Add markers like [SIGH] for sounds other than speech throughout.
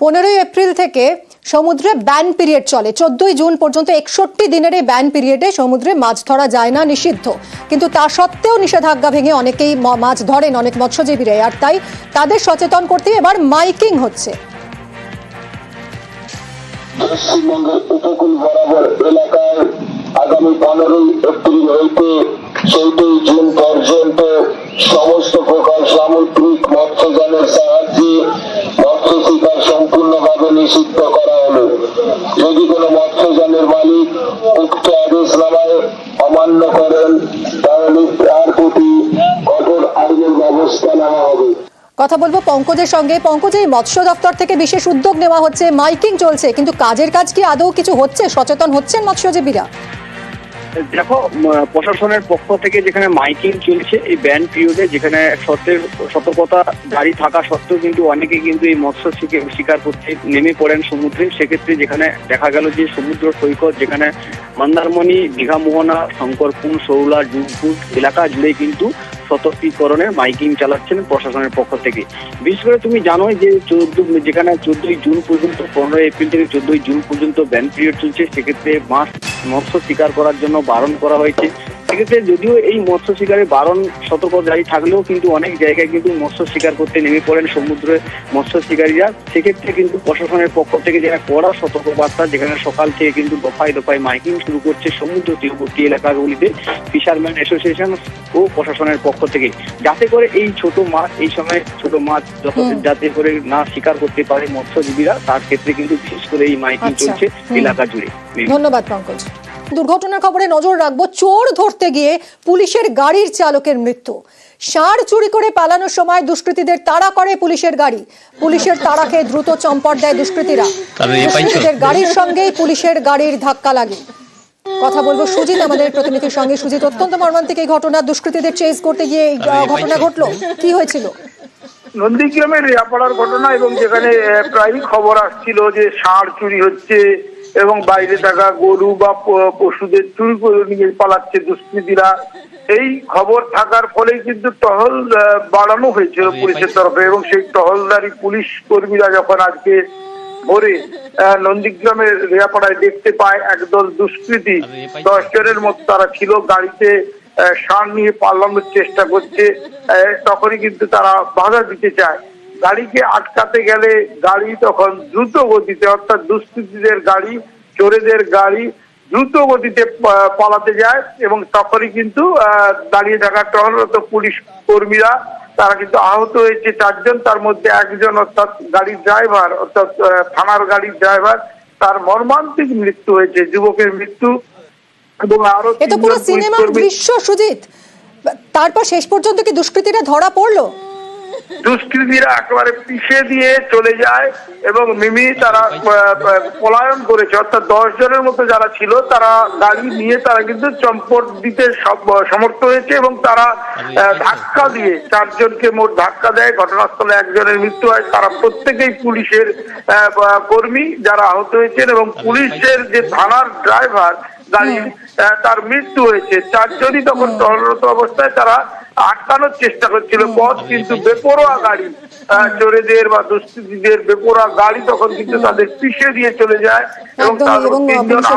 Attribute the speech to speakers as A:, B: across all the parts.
A: পনেরোই এপ্রিল থেকে সমুদ্রে ব্যান পিরিয়ড চলে। চোদ্দই জুন পর্যন্ত একষট্টি দিনের এই ব্যান পিরিয়ডে সমুদ্রে মাছ ধরা যায় না নিষিদ্ধ। কিন্তু তা সত্ত্বেও নিষেধাজ্ঞা ভেঙে অনেকেই মাছ ধরেন, অনেক মৎস্যজীবীরা। আর তাই তাদের সচেতন করতে এবার মাইকিং হচ্ছে।
B: আগামী পনেরোই এপ্রিল হইতে চৌদ্দই জুন পর্যন্ত সমস্ত প্রকার সামুদ্রিক মৎস্যযানের সাহায্যে মৎস্য শিকার সম্পূর্ণভাবে নিষিদ্ধ করা হলো যদি কোনো মৎস্যযানের মালিক অমান্য করেন, তাহলে তার প্রতি কঠোর আইনের ব্যবস্থা নেওয়া হবে।
A: কথা বলব পঙ্কজের সঙ্গে। পঙ্কজ এই মৎস্য দপ্তর থেকে বিশেষ উদ্যোগ নেওয়া হচ্ছে, মাইকিং চলছে, কিন্তু কাজের কাজ কি আদৌ কিছু হচ্ছে? সচেতন হচ্ছেন মৎস্যজীবীরা।
C: দেখো প্রশাসনের পক্ষ থেকে যেখানে মাইকিং চলছে, এই ব্যান পিরিয়ডে যেখানে সত্যের সতর্কতা জারি থাকা সত্ত্বেও কিন্তু অনেকে কিন্তু এই মৎস্য শিকে- শিকার করতে নেমে পড়েন সমুদ্রে। সেক্ষেত্রে যেখানে দেখা গেল যে সমুদ্র সৈকত, যেখানে মন্দারমণি, দীঘা মোহনা, শঙ্করপুর সৌলা জুনপুর এলাকা জুড়ে কিন্তু সতর্কীকরণের মাইকিং চালাচ্ছেন প্রশাসনের পক্ষ থেকে। বিশেষ করে তুমি জানোই যে চোদ্দ, যেখানে চোদ্দই জুন পর্যন্ত, পনেরোই এপ্রিল থেকে চোদ্দই জুন পর্যন্ত ব্যান পিরিয়ড চলছে, সেক্ষেত্রে মাছ মৎস্য শিকার করার জন্য বারণ করা হয়েছে। সেক্ষেত্রে যদিও এই মৎস্য শিকারের বারণ সতর্ক জারি থাকলেও কিন্তু অনেক জায়গায় কিন্তু মৎস্য শিকার করতে নেমে পড়েন সমুদ্রে মৎস্য শিকারীরা। সেক্ষেত্রে কিন্তু প্রশাসনের পক্ষ থেকে যেখানে কড়া সতর্কবার্তা যেখানে সকাল থেকে কিন্তু দফায় দফায় মাইকিং শুরু করছে সমুদ্র তীরবর্তী এলাকাগুলিতে ফিশারম্যান অ্যাসোসিয়েশন ও প্রশাসনের পক্ষ থেকে। যাতে করে এই ছোট মাছ এই সময় ছোট মাছ যত যাতে করে না শিকার করতে পারে মৎস্যজীবীরা তার ক্ষেত্রে কিন্তু বিশেষ করে এই মাইকিং
A: আচ্ছা।
C: চলছে এলাকা জুড়ে।
A: ধন্যবাদ পঙ্কজ। দুর্ঘটনার খবরে নজর রাখব চোর ধরতে গিয়ে পুলিশের গাড়ির চালকের মৃত্যু। ষাঁড় চুরি করে পালানোর সময় দুষ্কৃতীদের তাড়া করে পুলিশের গাড়ি। পুলিশের তাড়া খেয়ে দ্রুত চম্পট দেয় দুষ্কৃতীরা। দুষ্কৃতীদের গাড়ির সঙ্গেই পুলিশের গাড়ির ধাক্কা লাগে। কথা বলব সুজিত আমাদের প্রতিনিধির সঙ্গে। সুজিত অত্যন্ত মর্মান্তিক এই ঘটনা। দুষ্কৃতীদের চেস করতে গিয়ে ঘটনা ঘটলো। কি হয়েছিল?
D: নন্দীগ্রামের রেয়াপাড়ার ঘটনা এবং যেখানে প্রায়ই খবর আসছিল যে ষাঁড় চুরি হচ্ছে এবং বাইরে থাকা গরু বা পশুদের চুরি করে নিয়ে পালাচ্ছে দুষ্কৃতীরা। এই খবর থাকার ফলে কিন্তু টহল বাড়ানো হয়েছিল পুলিশের তরফে এবং সেই টহলদারি পুলিশ কর্মীরা যখন আজকে ভোরে নন্দীগ্রামের রেয়াপাড়ায় দেখতে পায় একদল দুষ্কৃতী দশ জনের মতো তারা ছিল। গাড়িতে ষাঁড় নিয়ে পালানোর চেষ্টা করছে তখনই কিন্তু তারা বাধা দিতে চায়। গাড়িকে আটকাতে গেলে গাড়ি তখন দ্রুত গতিতে, অর্থাৎ দুষ্কৃতীদের গাড়ি, চোরেদের গাড়ি দ্রুত গতিতে পালাতে যায় এবং তখনই কিন্তু দাঁড়িয়ে থাকা টহলরত পুলিশ কর্মীরা, তারা কিন্তু আহত হয়েছে। চারজন, তার মধ্যে একজন অর্থাৎ গাড়ির ড্রাইভার, অর্থাৎ থানার গাড়ির ড্রাইভার, তার মর্মান্তিক মৃত্যু হয়েছে। যুবকের মৃত্যু এবং আরও
A: এ তো পুরো সিনেমার দৃশ্য সুজিত। তারপর শেষ পর্যন্ত কি দুষ্কৃতীরা ধরা পড়ল?
D: দুষ্কৃতীরা একেবারে পিছিয়ে দিয়ে চলে যায় এবং মিমি তারা পলায়ন করেছে। অর্থাৎ দশ জনের মতো যারা ছিল তারা গাড়ি নিয়ে তারা কিন্তু চম্পট দিতে সমর্থ হয়েছে এবং তারা ধাক্কা দিয়ে চারজনকে মোট ধাক্কা দেয়। ঘটনাস্থলে একজনের মৃত্যু হয়। তারা প্রত্যেকেই পুলিশের কর্মী যারা আহত হয়েছেন এবং পুলিশের যে থানার ড্রাইভার গাড়ি আহ, তার মৃত্যু হয়েছে। চারজনই তখন টহলরত অবস্থায় তারা আটকানোর চেষ্টা করছিল। পথ কিন্তু বেপরোয়া গাড়ি। আহ, চোরেদের বা দুষ্কৃতীদের বেপরোয়া গাড়ি তখন কিন্তু তাদের পিছিয়ে দিয়ে চলে যায় এবং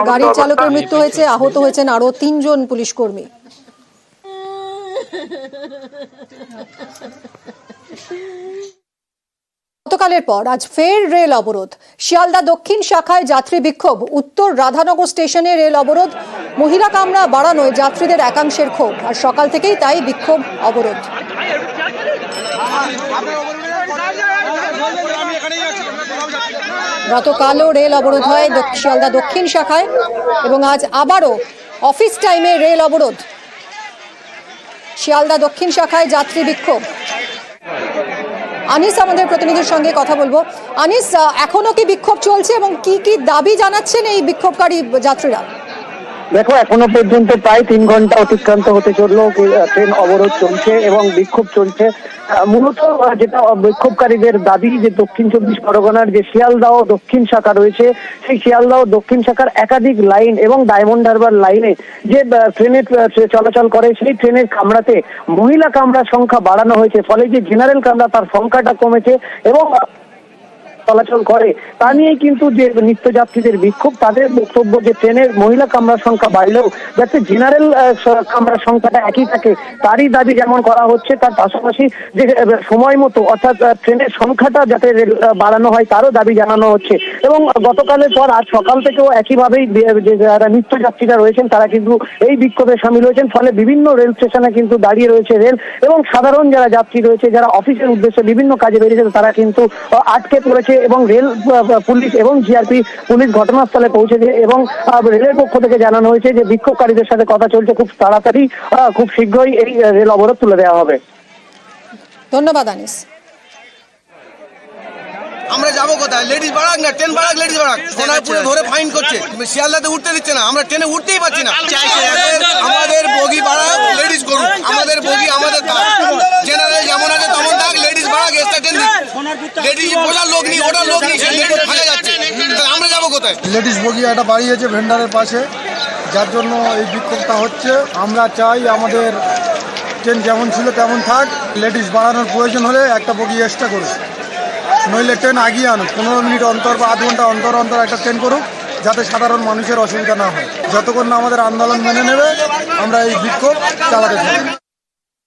A: গাড়ির চালকের মৃত্যু হয়েছে আহত হয়েছেন আরও তিনজন পুলিশ কর্মী। [LAUGHS] গতকালের পর আজ ফের রেল অবরোধ। শিয়ালদা দক্ষিণ শাখায় যাত্রী বিক্ষোভ, উত্তর রাধানগর স্টেশনে রেল অবরোধ, মহিলা কামরা বাড়ানোয় যাত্রীদের একাংশের ক্ষোভ, আর সকাল থেকেই তাই বিক্ষোভ অবরোধ। গতকালও রেল অবরোধ হয় শিয়ালদা দক্ষিণ শাখায়, এবং আজ আবারও অফিস টাইমে রেল অবরোধ। শিয়ালদা দক্ষিণ শাখায় যাত্রী বিক্ষোভ। আনিস আমাদের প্রতিনিধির সঙ্গে কথা বলব। আনিস এখনও এখনও কি বিক্ষোভ চলছে এবং কি কি দাবি জানাচ্ছেন এই বিক্ষোভকারী যাত্রীরা?
E: দেখো, এখনও পর্যন্ত প্রায় তিন ঘণ্টা অতিক্রান্ত হতে চলল। ট্রেন অবরোধ চলছে এবং বিক্ষোভ চলছে। মূলত যেটা বিক্ষোভকারীদের দাবি যে দক্ষিণ চব্বিশ পরগনার যে শিয়ালদাহ দক্ষিণ শাখা রয়েছে, সেই শিয়ালদাহ দক্ষিণ শাখার একাধিক লাইন এবং ডায়মন্ড হারবার লাইনে যে ট্রেনের চলাচল করে, সেই ট্রেনের কামড়াতে মহিলা কামরার সংখ্যা বাড়ানো হয়েছে। ফলে যে জেনারেল কামরা, তার সংখ্যাটা কমেছে এবং চলাচল করে, তা নিয়েই কিন্তু যে নিত্যযাত্রীদের বিক্ষোভ, তাদের বক্তব্য যে ট্রেনের মহিলা কামরার সংখ্যা বাড়লেও, যাতে জেনারেল কামরার সংখ্যাটা একই থাকে, তারই দাবি যেমন করা হচ্ছে, তার পাশাপাশি যে সময় মতো, অর্থাৎ ট্রেনের সংখ্যাটা যাতে বাড়ানো হয়, তারও দাবি জানানো হচ্ছে। এবং গতকালের পর আজ সকাল থেকেও একইভাবেই যারা নিত্যযাত্রীরা রয়েছেন, তারা কিন্তু এই বিক্ষোভে সামিল হয়েছেন, ফলে বিভিন্ন রেল স্টেশনে কিন্তু দাঁড়িয়ে রয়েছে রেল এবং সাধারণ যারা যাত্রী রয়েছে, যারা অফিসের উদ্দেশ্যে বিভিন্ন কাজে বেরিয়েছে তারা কিন্তু আটকে পড়েছে এবং রেল পুলিশ এবং জিআরপি পুলিশ ঘটনাস্থলে পৌঁছেছে এবং রেলের পক্ষ থেকে জানানো হয়েছে যে বিক্ষোভকারীদের সাথে কথা চলছে খুব তাড়াতাড়ি খুব শীঘ্রই এই রেল অবরোধ তুলে দেওয়া হবে।
A: ধন্যবাদ, আনিস।
F: আমরা যাব কোথায়? লেডিস বাড়াক না? Train বাড়াক ladies বাড়াক? সোনারপুরে ধরে ফাইন করছে। শিয়ালদাতে উঠতে দিচ্ছে না। আমরা ট্রেনে উঠতেই পারছি না। আমাদের- আমাদের বগি বাড়াক লেডিস করুক। আমাদের বগি আমাদের থাক জেনারেল যেমন আছে তেমন থাক লেডিস বাড়াক এক্সট্রা ট্রেন লেডিস বোঝার লোক নেই ওটার লোক নেই সেই লেডিস ভাগে যাচ্ছে। আমরা যাব কোথায়?
G: লেডিস বগি একটা বাড়িয়েছে ভেন্ডারের পাশে। যার জন্য এই বিক্ষোভটা হচ্ছে। আমরা চাই আমাদের ট্রেন যেমন ছিল তেমন থাক। লেডিস বাড়ানোর প্রয়োজন হলে একটা বগি এক্সট্রা করুক। নইলে ট্রেন আগিয়ে আনুক পনেরো মিনিট অন্তর বা আধ ঘন্টা অন্তর অন্তর একটা ট্রেন করুক যাতে সাধারণ মানুষের অসুবিধা না হয় যতক্ষণ না আমাদের আন্দোলন মেনে নেবে আমরা এই বিক্ষোভ চালাতে থাকি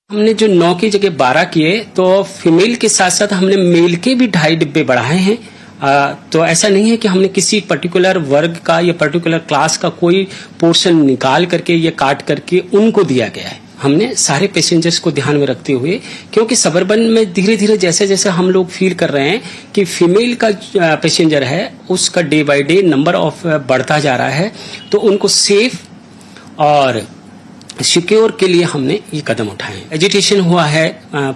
H: हमने जो नौ की जगह बारह किए तो फीमेल के साथ साथ हमने मेल के भी ढाई डिब्बे बढ़ाए हैं आ, तो ऐसा नहीं है कि हमने किसी पर्टिकुलर वर्ग का या पर्टिकुलर क्लास का कोई पोर्शन निकाल करके या काट करके उनको दिया गया है हमने सारे पैसेंजर्स को ध्यान में रखते हुए, क्योंकि सबरबन में धीरे धीरे जैसे जैसे हम लोग फील कर रहे हैं कि फीमेल का पैसेंजर है, उसका day by day number of बढ़ता जा रहा है तो उनको सेफ़ और सिक्योर के लिए हमने ये कदम उठाए एजुटेशन हुआ है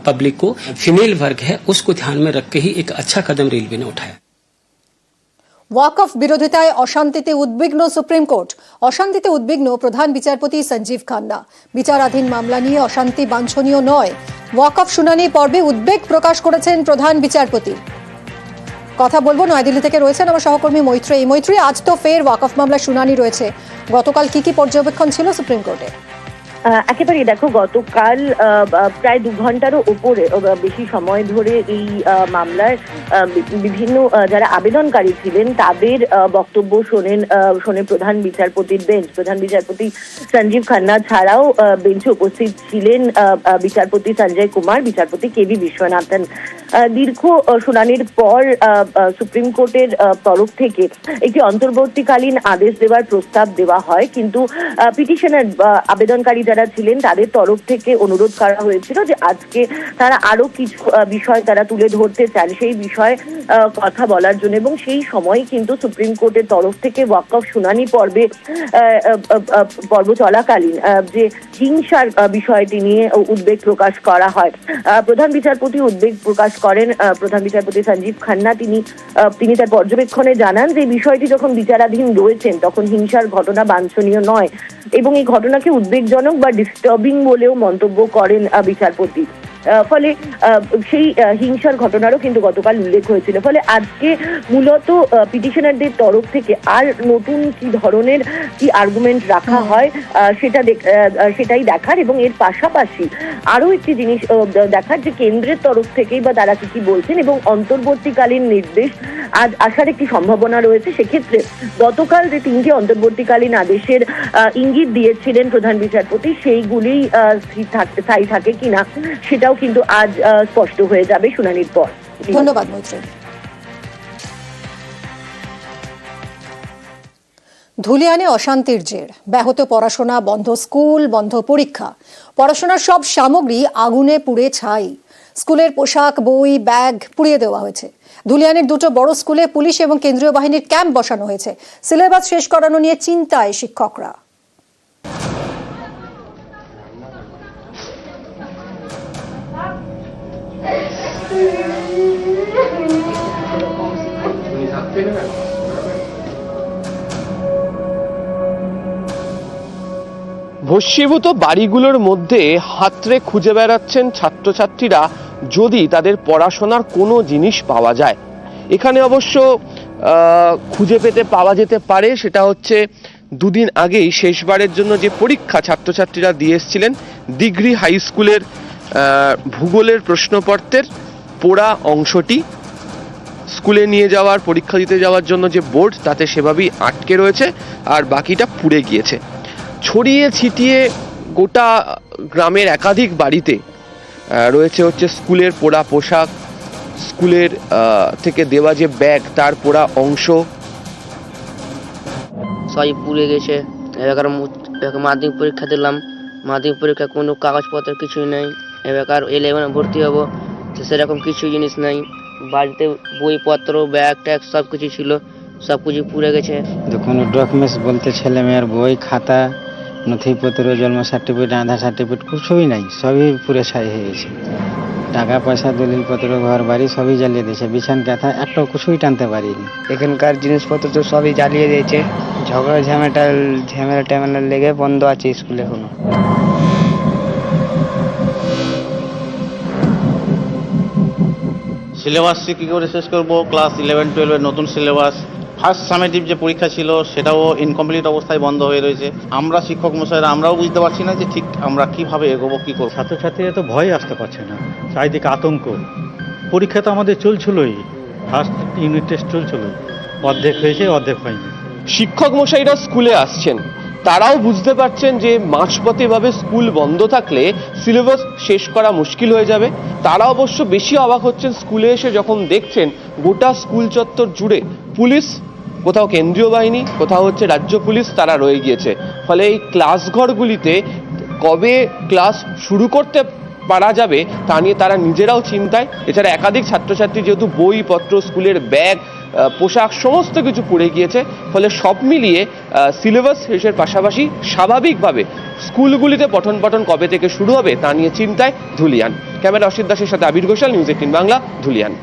H: पब्लिक को फीमेल वर्ग है, उसको ध्यान में रख के ही एक अच्छा कदम रेलवे ने उठाया।
A: ওয়াকফ বিরোধিতায় অশান্তিতে উদ্বিগ্ন সুপ্রিম কোর্ট। অশান্তিতে উদ্বিগ্ন প্রধান বিচারপতি সঞ্জীব খান্না। বিচারাধীন মামলা নিয়ে অশান্তি বাঞ্ছনীয় নয়। ওয়াকফ শুনানি পর্বে উদ্বেগ প্রকাশ করেছেন প্রধান বিচারপতি। কথা বলব, নয়াদিল্লি থেকে রয়েছেন আমার সহকর্মী মৈত্রী মৈত্রী আজ তো ফের ওয়াকফ মামলা শুনানি রয়েছে। গতকাল কি কি পর্যবেক্ষণ ছিল সুপ্রিম কোর্টে?
I: একেবারে দেখো, গতকাল প্রায় দু ঘন্টারও উপরে বেশি সময় ধরে এই মামলার বিভিন্ন যারা আবেদনকারী ছিলেন, তাদের বক্তব্য শোনেন শোনে প্রধান বিচারপতির বেঞ্চ। প্রধান বিচারপতি সঞ্জীব খান্না ছাড়াও বেঞ্চে উপস্থিত ছিলেন বিচারপতি সঞ্জয় কুমার, বিচারপতি কে বি বিশ্বনাথন। দীর্ঘ শুনানির পর সুপ্রিম কোর্টের তরফ থেকে একটি অন্তর্বর্তীকালীন আদেশ দেওয়ার প্রস্তাব দেওয়া হয়। কিন্তু পিটিশনের আবেদনকারী যারা ছিলেন, তাদের তরফ থেকে অনুরোধ করা হয়েছিল যে আজকে তারা আরও কিছু বিষয় তারা তুলে ধরতে চান। সেই বিষয়ে কথা বলার জন্য এবং সেই সময় কিন্তু সুপ্রিম কোর্টের তরফ থেকে ওয়াকফ শুনানি পর্বে পর্ব চলাকালীন যে হিংসার বিষয়টি নিয়ে উদ্বেগ প্রকাশ করা হয়। প্রধান বিচারপতি উদ্বেগ প্রকাশ করেন প্রধান বিচারপতি সঞ্জীব খান্না। তিনি তিনি তার পর্যবেক্ষণে জানান যে, বিষয়টি যখন বিচারাধীন রয়েছেন, তখন হিংসার ঘটনা বাঞ্ছনীয় নয় এবং এই ঘটনাকে উদ্বেগজনক বা ডিস্টার্বিং বলেও মন্তব্য করেন বিচারপতি। ফলে সেই হিংসার ঘটনারও কিন্তু গতকাল উল্লেখ হয়েছিল। ফলে আজকে মূলত পিটিশনারদের তরফ থেকে আর নতুন কি ধরনের কি আর্গুমেন্ট রাখা হয় সেটা সেটাই দেখার এবং এর পাশাপাশি আরও একটি জিনিস দেখার যে কেন্দ্রের তরফ থেকেই বা তারা কি কি বলছেন এবং অন্তর্বর্তীকালীন নির্দেশ আজ আসার একটি সম্ভাবনা রয়েছে। সেক্ষেত্রে গতকাল যে তিনটি অন্তর্বর্তীকালীন আদেশের আহ, ইঙ্গিত দিয়েছিলেন প্রধান বিচারপতি সেইগুলি স্থায়ী থাকে কিনা সেটাও কিন্তু আজ স্পষ্ট হয়ে যাবে শুনানির পর।
A: ধন্যবাদ ধুলিয়ানে অশান্তির জের। ব্যাহত পড়াশোনা, বন্ধ স্কুল, বন্ধ পরীক্ষা। পড়াশোনার সব সামগ্রী আগুনে পুড়ে ছাই। স্কুলের পোশাক, বই, ব্যাগ পুড়িয়ে দেওয়া হয়েছে। ধুলিয়ানের দুটো বড় স্কুলে পুলিশ এবং কেন্দ্রীয় বাহিনীর ক্যাম্প বসানো হয়েছে। সিলেবাস শেষ করানো নিয়ে চিন্তায় শিক্ষকরা।
J: ভস্মীভূত বাড়িগুলোর মধ্যে হাতরে খুঁজে বেড়াচ্ছেন ছাত্রছাত্রীরা যদি তাদের পড়াশোনার কোনো জিনিস পাওয়া যায়। এখানে অবশ্য খুঁজে পেতে পাওয়া যেতে পারে, সেটা হচ্ছে দুদিন আগেই শেষবারের জন্য যে পরীক্ষা ছাত্রছাত্রীরা দিয়ে এসেছিলেন, ডিগ্রি হাই স্কুলের ভূগোলের প্রশ্নপত্রের। পোড়া অংশটি স্কুলে নিয়ে যাওয়ার, পরীক্ষা দিতে যাওয়ার জন্য যে বোর্ড, তাতে সেভাবেই আটকে রয়েছে আর বাকিটা পুড়ে গিয়েছে। ছড়িয়ে ছিটিয়ে গোটা গ্রামের একাধিক বাড়িতে রয়েছে হচ্ছে স্কুলের পোড়া পোশাক, স্কুলের থেকে দেওয়া যে ব্যাগ, তার পোড়া অংশ।
K: সবই পুড়ে গেছে। এবার মাধ্যমিক পরীক্ষা দিলাম। মাধ্যমিক পরীক্ষা কোনো কাগজপত্র কিছুই নেই। এবার ইলেভেনে ভর্তি হব। সেরকম কিছু জিনিস নেই। বাড়িতে বইপত্র ব্যাগ ট্যাগ সব কিছু ছিল সব কিছু পুড়ে গেছে।
L: তো কোনো ডকুমেন্টস বলতে ছেলে মেয়ের বই খাতা নথিপত্র জন্ম সার্টিফিকেট আধার সার্টিফিকেট কিছুই নাই সবই পুরে ছাই হয়ে গেছে। টাকা পয়সা দলিলপত্র ঘর বাড়ি সবই জ্বালিয়ে দিয়েছে বিছান কাঁথা একটাও কিছুই টানতে পারিনি।
K: এখানকার জিনিসপত্র তো সবই জ্বালিয়ে দিয়েছে। ঝগড়া ঝামেটা ঝামেলা ট্যামেলা লেগে বন্ধ আছে স্কুল এখনও।
M: সিলেবাসে কী করে শেষ করব? ক্লাস ইলেভেন টুয়েলভের নতুন সিলেবাস। ফার্স্ট সামেটিভ যে পরীক্ষা ছিল সেটাও ইনকমপ্লিট অবস্থায় বন্ধ হয়ে রয়েছে। আমরা শিক্ষক মশাইরা আমরাও বুঝতে পারছি না যে ঠিক আমরা কীভাবে এগোবো কী করব।
G: ছাত্রছাত্রীরা তো ভয় আসতে পারছে না। চারিদিকে আতঙ্ক। পরীক্ষা তো আমাদের চলছিলই। ফার্স্ট ইউনিট টেস্ট চলছিলই। অর্ধেক হয়েছে অর্ধেক হয়নি।
J: শিক্ষক মশাইরা স্কুলে আসছেন। তারাও বুঝতে পারছেন যে মাঝপথে এভাবে স্কুল বন্ধ থাকলে সিলেবাস শেষ করা মুশকিল হয়ে যাবে। তারা অবশ্য বেশি অবাক হচ্ছেন স্কুলে এসে যখন দেখছেন গোটা স্কুল চত্বর জুড়ে পুলিশ, কোথাও কেন্দ্রীয় বাহিনী, কোথাও হচ্ছে রাজ্য পুলিশ তারা রয়ে গিয়েছে। ফলে এই ক্লাসঘরগুলিতে কবে ক্লাস শুরু করতে পারা যাবে তা নিয়ে তারা নিজেরাও চিন্তায়। এছাড়া একাধিক ছাত্রছাত্রী যেহেতু বইপত্র, স্কুলের ব্যাগ পোশাক সমস্ত কিছু পড়ে গিয়েছে, ফলে সব মিলিয়ে সিলেবাস শেষের পাশাপাশি স্বাভাবিকভাবে স্কুলগুলিতে পঠন পাঠন কবে থেকে শুরু হবে তা নিয়ে চিন্তায় ধুলিয়ান। ক্যামেরা অসিত দাসের সাথে আবির ঘোষাল, নিউজ এইটিন বাংলা, ধুলিয়ান।